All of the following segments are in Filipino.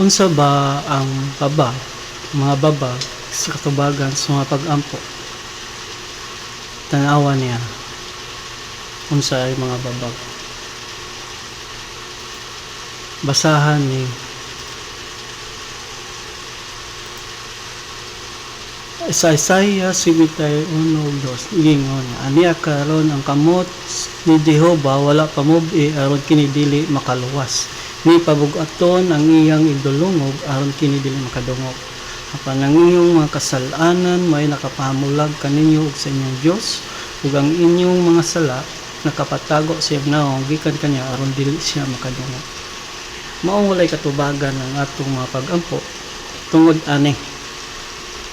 Unsa ba ang baba, mga baba sa katubagan sa mga pag-ampo? Tanawa niya. Unsa ay mga babag? Basahan ni sa Isaiah 51:2 gingon aniya karon ang kamot ni Jehova wala pa mobi aron kini dili makaluwas ni pabugaton ang iyang idulungog aron kini dili makadungog. Apan ang inyong mga kasalanan may nakapahamulag kaninyo ug sa inyong Dios ug ang inyong mga sala nakapatago sa iyang naong gikan kanya aron dili siya makadungog. Maong walay katubagan ang atong mga pag-ampo. Tungod ani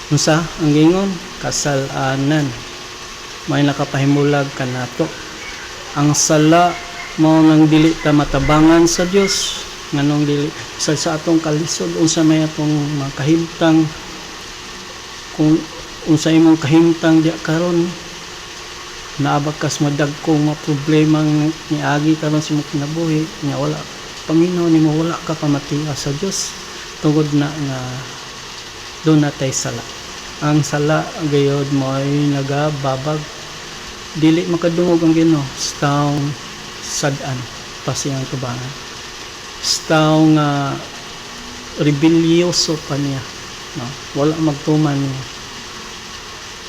Unsa ang gingon kasalanan. May nakapahimulag kanato ang sala mao nang dili ta matabangan sa Dios nganong dili sa, sa atong kalisod unsa may atong makahimtang kung unsa imong kahimtang diya karon naabakas madagkong mga problema nga niagi karon sa imong kinabuhi nya wala. Paminaw nimo wala ka pamatiya sa Dios tungod na nga doon natay sala. Ang sala gayod mo ay nagababag. Dili makadungog ang Ginoo sa sadan pasiyang tubangan sa taong nga rebelyoso pa niya no? wala magtuman niya.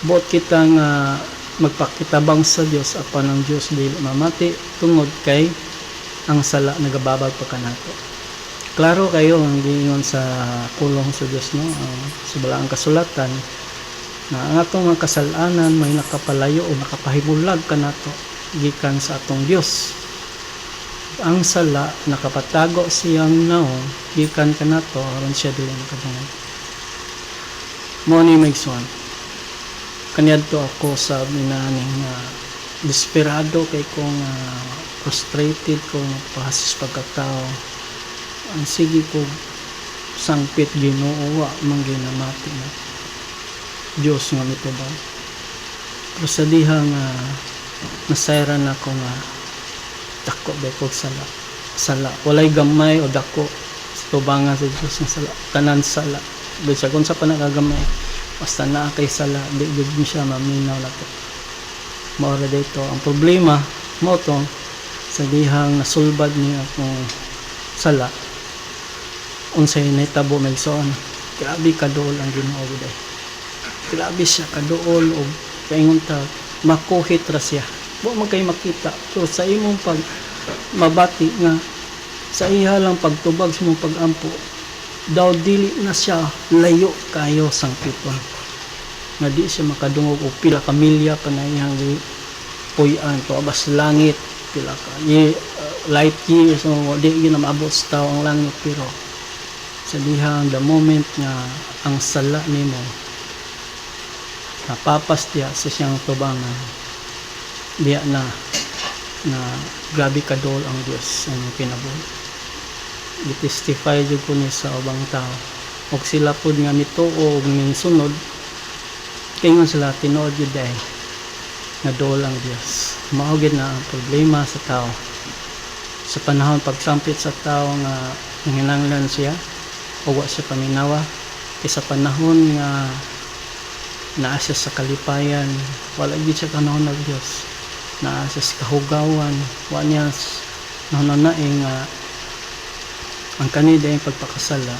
Buot kita nga magpakitabang sa Dios apan ang Dios dili mamati tungod kay ang sala nagababag pa kanato klaro kayo ang giingon sa kulong sa Dios no? Ang sa balaang kasulatan na ang atong mga kasalanan may nakapalayo o nakapahimulag kanato gikan sa atong Dios ang sala nakapatago siyang naong gikan kanato aron siya dili makadungog mo ni Megson kaniadto ako sa minani nga desperado kay kong uh, frustrated ko pahasis pagkatao. Ang sige ko sangpit ginoo wa man ginamati na. Diyos nga nito ba pero sa diha nga nasayran ako nga dako ba kog sala sala walay gamay o dako. Sa tubangan sa Diyos nga sala tanan sala bisag kung sa panagagamay basta naa kay sala di gud mo siya maminaw na to. Maura dito. Ang problema mo to sa dihang nasulbad niya akong sala unsay nahitabo megsoon grabe kadool ang Ginoo day grabe siya kadool o kaingon ta makuhit ra siya wa man kay makita. Pero sa imong pag mabati nga sa iya lang pagtubag sa imong pagampo daw dili na siya layo kayo sang piton nga di siya makadungog og pila ka milya pa na iyang puy-an. To abas langit pila ka ye, uh, light years so di gyud na maabot sa tao ang langit. Pero sa dihang the moment nga ang sala nimo napapas diya sa siyang tubangan diya na na grabe kadol ang Dios ang kinabuhi i-testify jud ko ni sa ubang tao. Og sila pud nga mituo og minsunod kingon sila tinuod jud day nga dol ang Dios mao na ang problema sa tao. Sa panahon pagsampit sa tao nga hinanglan siya o wa siya paminawa kay sa panahon nga naa sa kalipayan wala gid siya kanahon ng Dios siya sa kahugawan wa niya nananaing nga ang kanida yung pagpakasala.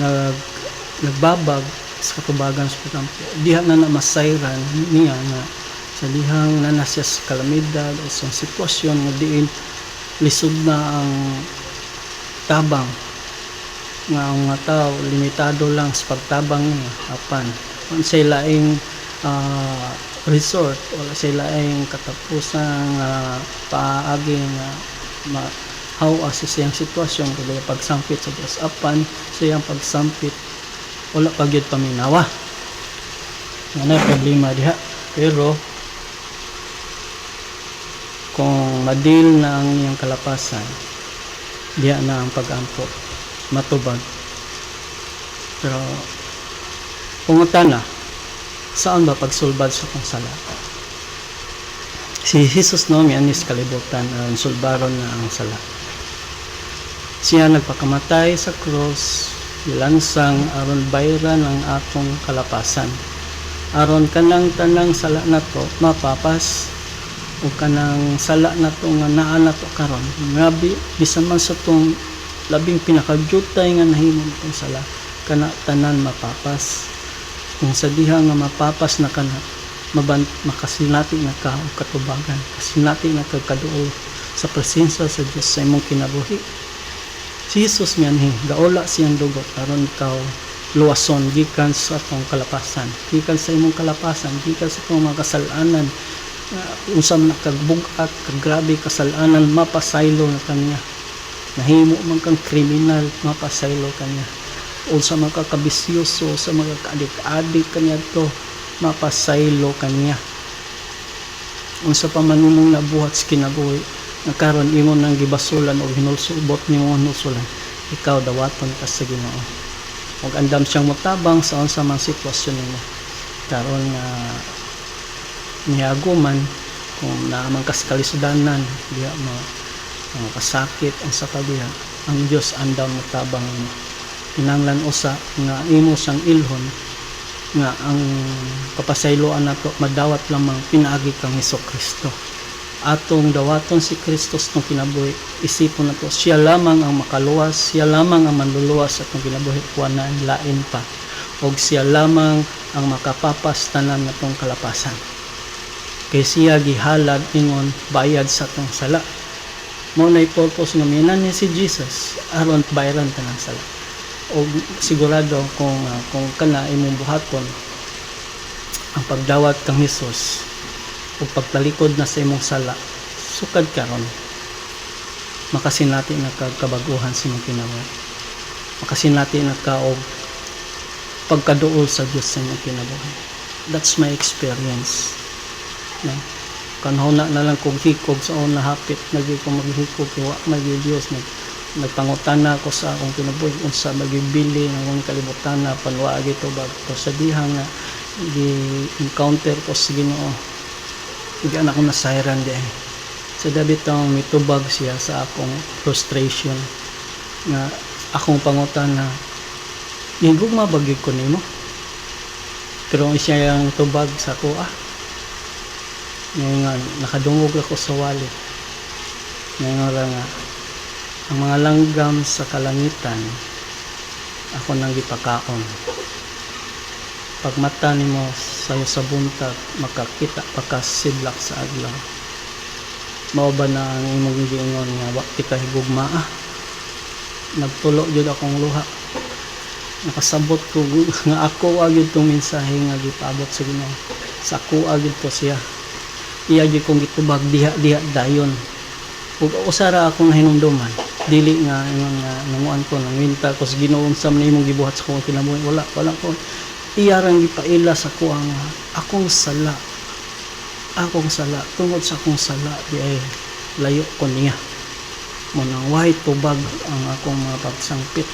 Nag nagbabag sa katubagan sa pagkampo. Diha na na masayran niya nga sa dihang na na siya sa kalamidad o sa sitwasyon nga diin lisod na ang tabang. Nga ang mga tao limitado lang sa pagtabang niya apan. Kung sa laing uh, resort. Wala sa laing katapusan uh, paagi nga ma how as siyang sitwasyon. Kaya pagsampit sa Diyos apan siyang pagsampit. Wala pa gyud paminawa. Nga na problema diha. Pero kung madil na ang iyang kalapasan diha na ang pagampo. Matubag. Pero pungutana saan ba pagsulbad sa kong sala si Jesus no mi anis kalibutan ang sulbaron na ang sala siya nagpakamatay sa cross ilansang aron bayran ang atong kalapasan. Aron kanang tanang sala nato mapapas o kanang sala nato nga naa nato karon. Grabe bisan man sa tong labing pinakagyutay nga nahimong tong sala kana tanan mapapas kung sa diha nga mapapas na kana maban makasinati na ka og katubagan. Kasinati na kagkaduol sa presensya sa Dios sa imong kinabuhi. Si Jesus mianhi gaola siyang dugo aron ikaw luwason gikan sa atong kalapasan. Gikan sa imong kalapasan gikan sa atong mga kasalanan. Uh, unsam na kagbugat kag grabe kasalanan mapasaylo na kanya. Nahimo man kang kriminal mapasaylo kanya unsa man ka kabisyoso sa mga kaadik-adik kanya to mapasaylo kanya. Unsa pa man imong nabuhat sa kinabuhi nagkaron imo nang gibasulan o hinulsubot nimo hinulsulan ikaw dawaton ka sa Ginoo. Ug andam siyang motabang sa unsa man sitwasyon nimo karon nga niyago man kung naaman kas kalisudanan diha mo ang kasakit ang sa diha ang Dios andam motabang nimo kinanglan usa nga imo sang ilhon nga ang kapasayloan nato madawat lamang pinaagi kang Hesus Kristo atong dawaton si Kristos tong kinabuhi isipon nato siya lamang ang makaluwas siya lamang ang manluluwas atong kinabuhi kuan na lain pa. Og siya lamang ang makapapas tanan natong kalapasan. Kay siya gihalad ingon bayad sa atong sala. Mo na purpose nga minan ni si Jesus aron bayaran tanang sala og sigurado kung uh, kung kana imong buhaton ang pagdawat kang Hesus ug pagtalikod na sa imong sala sukad karon. Makasinati na kagkabaguhan sa imong kinabuhi makasinati na ka og pagkaduol sa Dios sa imong kinabuhi that's my experience. No? Kanhon na, lang kog hikog sa una hapit naging ko maghikog wa may Dios nag nagpangutana ko sa akong kinabuhi unsa magibili ng akong kalibutan na panwaagi to bag to sa dihang nga gi-encounter ko sa Ginoo. Hindi anak ko nasayran di sa dabi tong mitubag siya sa akong frustration nga akong pangutan na higog mabagig ko nimo? Pero siya yung tubag sa ako ah. Ngayon nakadungog ako sa wali ngayon nga ang mga langgam sa kalangitan ako nang gipakaon. Pag mata nimo sayo sa buntag makakita pakasidlak sa adlaw. Mao ba na ang imong giingon nga wa ti ka higugma ah? Nagtulo jud akong luha. Nakasabot ko nga ako agid tong mensahe nga gipabot sa Ginoo. Sa ako agid to siya. Iya gyud kong gitubag diha diha dayon. Ug usara akong hinumduman dili nga ingon nga nanguan ko nang winta ko sa Ginoo imong gibuhat sa kong kinabuhi wala wala ko. Iyarang gipaila sa ko ang akong sala. Akong sala tungod sa akong sala di ay layo ko niya. Mo nang wahay tubag ang akong mga pagsangpit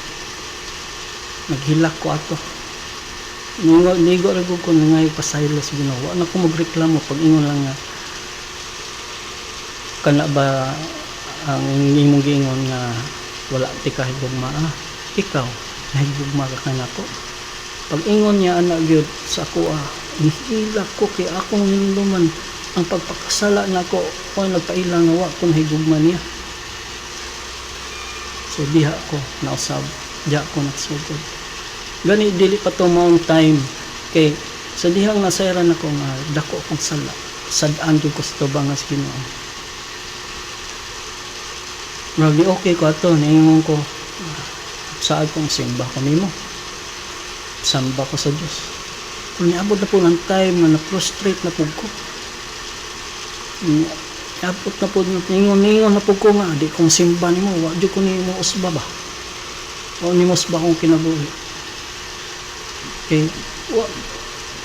naghilak ko ato. Nigo nigo ra ko ngay pasaylos ginawa na ko magreklamo. Pag ingon lang nga kana ba ang imong giingon nga wala ti kahit gugma ah, ikaw nahigugma ka kanako pag ingon niya anak gyud sa ako ah nihila ko kay akong hinuluman ang pagpakasala nako o nagpaila nga wa ko nahigugma niya. So diha ko nausab diha ko nagsugod. Gani dili pa to maong time kay sa dihang nasayran ako nga dako akong sala sad-an gyud ko sa tubangas Ginoo Murag okay ko ato, naingon ko, saad kong simba ko nimo. Samba ko sa Diyos. Kung niabot na po ng time na na-prostrate na po ko. Niabot na po, ningon-ningon na po ko nga, di kong simba nimo, wa di ko nimo usba ba. O nimo usba kong kinabuhi. Okay, wa,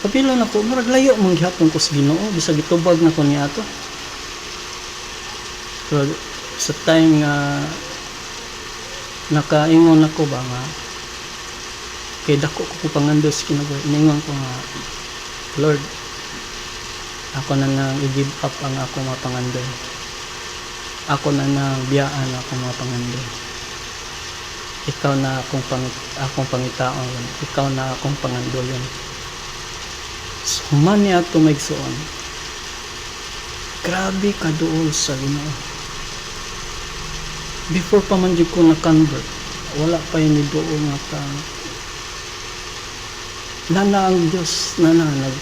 kapila na ko, marag layo mong gihapon ko sa ginoo, bisa gitubag na ko niya ato. Pero, sa time nga nakaingon ako ba nga kay dako ko ko pangandos kinabuhi ningon ko nga Lord ako na nang i-give up ang ako mga pangandoy ako na nang biyaan ako mga pangandoy ikaw na akong pang akong pangitaon ikaw na akong pangandoyon so man niya ato maigsoon grabe ka dool sa Ginoo before pa man ko na convert wala pa yun ni dool nga ka nana ang Diyos nana nag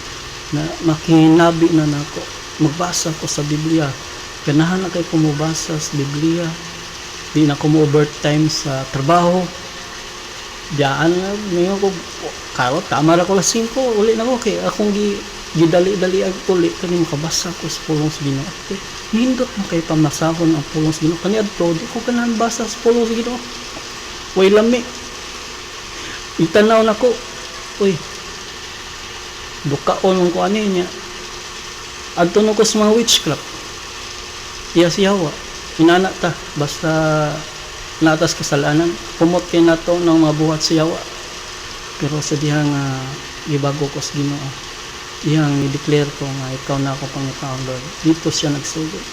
na makinabi na nako magbasa ko sa Biblia. Ganahan na kay kumubasa sa Biblia. Di na ko overtime sa trabaho. Diyan na ngayon ko karot tama ra ko las 5 uli na ko kay akong gi gidali-dali ag uli kani makabasa ko sa pulong sa Ginoo okay. nindot na kay pamasahon ang pulong sa Ginoo kani adto di ko ganahan basa sa pulong sa Ginoo way lami. Itanaw na ko. Uy dukaon ko ani niya. Adto na ko sa mga witchcraft. Iya siyawa inana ta basta natas kasalanan. Pumot kay nato ng mga buhat siyawa pero sa dihang uh, gibago ko sa Ginoo dihang i-declare ko nga ikaw na ako pangitaon Lord dito siya nagsugod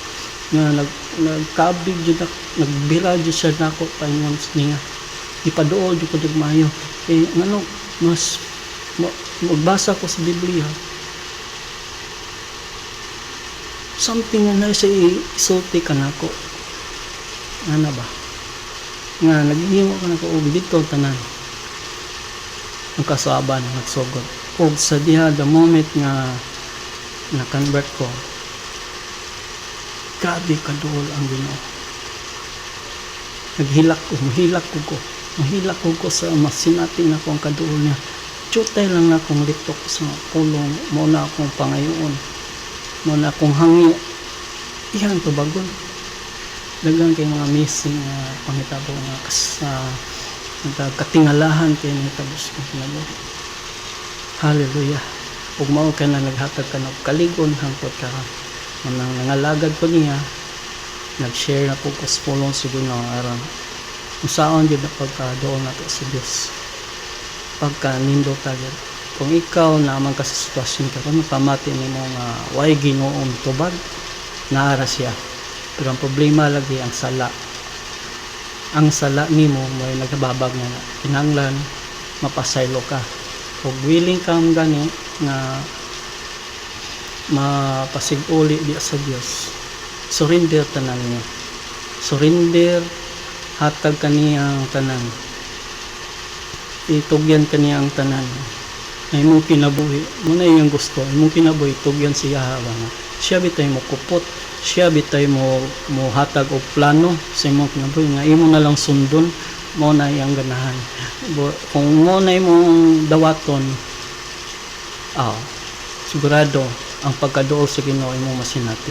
nga nag nagkabig jud ako nagbira jud siya nako paingon niya ipaduol jud ko jud maayo eh ngano mas ma- magbasa ko sa Biblia. Something na siya isulti ka nako ano ba? Nga naghihimo ka nako og dito tanan. Ang kasaban nagsugod og sa diha the moment nga na convert ko grabe kaduol ang Ginoo. Naghilak ko mahilak ko ko mahilak ko ko sa masinati na ko ang kaduol niya chutay lang na akong litok sa pulong mo na akong pangayoon mo na akong hangi. Iyan to bagon. Dagang kay mga missing uh, pangitabo nga kas uh, katingalahan kay nitabos ko kinabuhi hallelujah. Ug mao ka na naghatag ka ng kaligon hangtod ka manang nangalagad ko niya. Nag-share na po ko sa pulong sa Ginoo aron usaon jud na pagkadoon nato sa Dios pagka nindo tagad kung ikaw naman ka sa sitwasyon ka kung pamati ni mo nga way ginoong tubag naara siya. Pero ang problema lagi ang sala. Ang sala nimo mo ay nagbabag nga kinanglan mapasaylo ka kung willing kang gani nga mapasiguli di sa Dios surrender tanan niyo surrender hatag kaniyang tanan. Itugyan kaniya ang tanan. Na imong kinabuhi. Mo na yung gusto imong kinabuhi tugyan siya hawa nga. Siya bitay mo kupot. Siya bitay mo mo hatag og plano sa imong kinabuhi nga imo na lang sundon mo na iyang ganahan kung mo na imong dawaton ah sigurado ang pagkadool sa Ginoo imong masinati.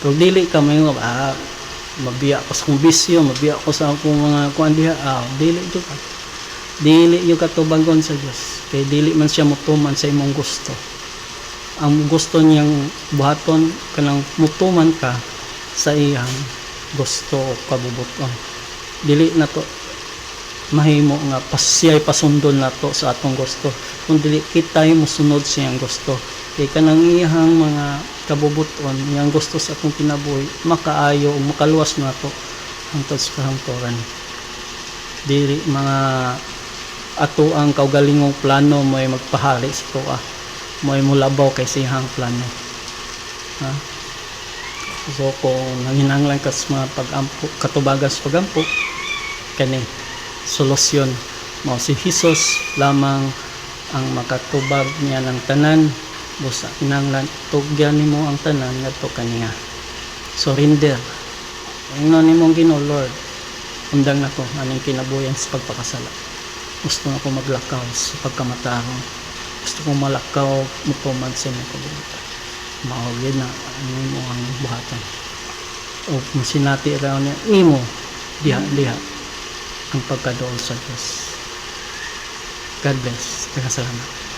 Pero dili ka mo ah mabiya ko sa kong bisyo mabiya ko sa akong mga kuan diha ah dili jud ka. Dili yung katubangon sa Dios kay dili man siya mutuman sa imong gusto. Ang gusto niyang buhaton kanang mutuman ka sa iyang gusto o kabubuton. Dili na to mahimo nga pasiyay pasundon na to sa atong gusto. Kung dili kita mo sunod sa iyang gusto. Kay kanang iyang mga kabubuton iyang gusto sa atong kinabuhi makaayo o makaluwas na to hangtod sa kahangturan dili mga ato ang kaugalingong plano mo ay magpahari sa tuwa mo ay mulabaw kay sihang plano. Ha? So kung nanginanglan ka sa mga pagampo katubagan sa pagampo kani solusyon. Mo si Jesus lamang ang makatubag niya ng tanan. Busa kinanglan tugyan nimo ang tanan ngadto kaniya. Surrender ingnon nimong Ginoo Lord undang na ko aning kinabuyan sa pagpakasala. Gusto na ko maglakaw sa pagkamatahon. Gusto ko malakaw mutuman sa mga kabubutan maugid na ano mo ang buhatan. O kung sinati raw niya imo diha diha ang pagkadool sa Diyos God bless. Taga salamat.